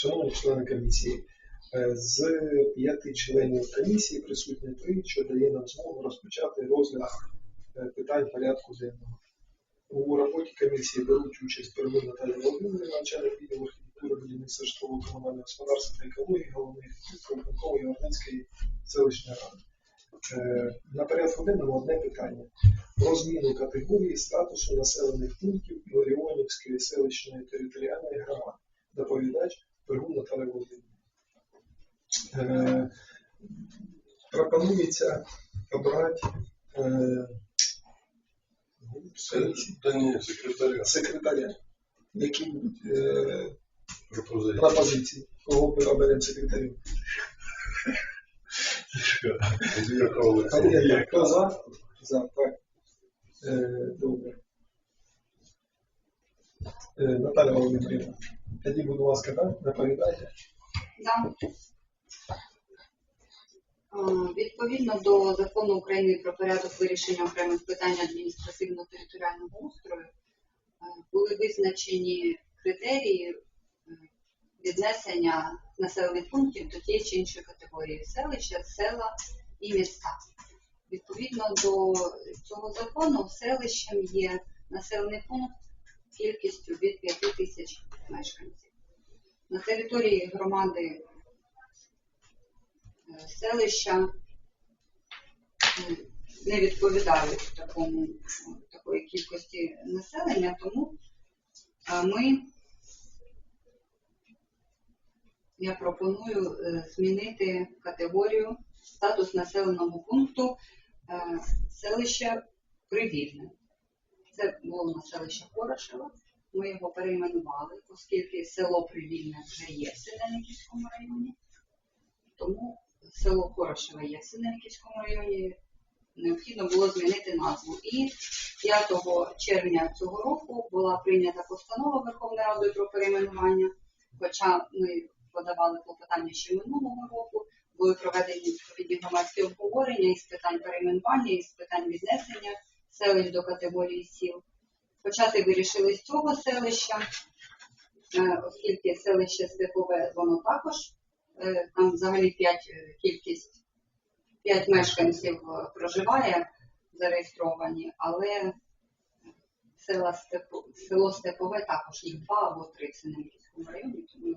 Шановні члени комісії, е, з п'яти членів комісії присутні три, що дає нам змогу розпочати розгляд е, питань порядку денного. У роботі комісії беруть участь первин Наталія Володимирівна, начальник відділу архітектури, будівництва житлового комунального господарства та екології, головний архітектор Європейської селищної ради. Е, На порядку денному одне питання про зміну категорії статусу населених пунктів Іларіонівської селищної територіальної громади. Доповідач Пергун Наталя Володимирівна. Е, Пропонується обрати е, секретаря. секретаря, які будуть е, пропозиції, кого ми оберемо секретарем. Хто за? За, так. Е, Добре. Наталя Володимирівна, тоді, будь ласка, так, доповідайте. Да. Відповідно до закону України про порядок вирішення окремих питань адміністративно-територіального устрою е, були визначені критерії е, віднесення населених пунктів до тієї чи іншої категорії селища, села і міста. Відповідно до цього закону селищем є населений пункт кількістю від 5 тисяч мешканців. На території громади е, селища не відповідають такому, такої кількості населення, тому ми, я пропоную е, змінити категорію статус населеного пункту е, селища Привільне. Це було селище Хорошево. Ми його перейменували, оскільки село Привільне вже є в Синельниківському районі. Тому село Хорошеве є в Синельниківському районі. Необхідно було змінити назву. І 5 червня цього року була прийнята постанова Верховної Ради про перейменування. Хоча ми подавали клопотання ще минулого року, були проведені відповідні громадські обговорення із питань перейменування, із питань віднесення селищ до категорії сіл. Почати вирішили з цього селища, е, оскільки селище Степове, воно також, е, там взагалі 5 кількість, 5 мешканців е, проживає зареєстровані, але села Степо, село Степове також їх два або три в Синельському районі, тому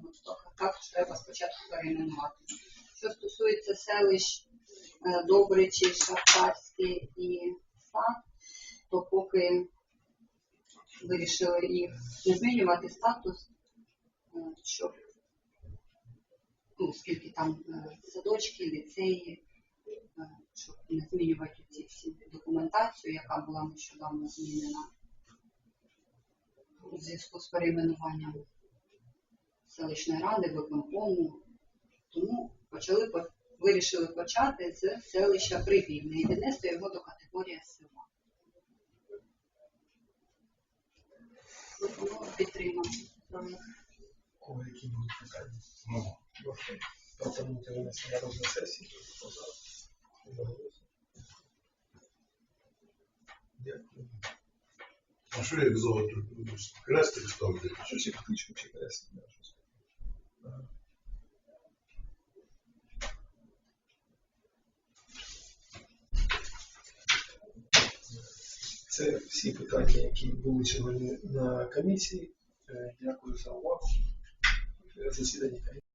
також треба спочатку перейменувати. Що стосується селищ е, Добричі, Шахтарське і Сад, поки вирішили їх не змінювати статус, е, щоб ну, скільки там е, садочки, ліцеї, е, щоб не змінювати ці всі документацію, яка була нещодавно змінена у зв'язку з перейменуванням селищної ради, виконкому. Тому почали вирішили почати з селища Привільне і віднести його до категорії села. Пропоную Коли які будуть питання? Ну, Окей. Пропонуйте винесення розгляд сесії. Дякую. а що як золото? Крестик ставлять? Щось як птичку чи кресло. да, щось. Ага. Це всі питання, які були сьогодні на комісії. Е, Дякую за увагу. Засідання комісії.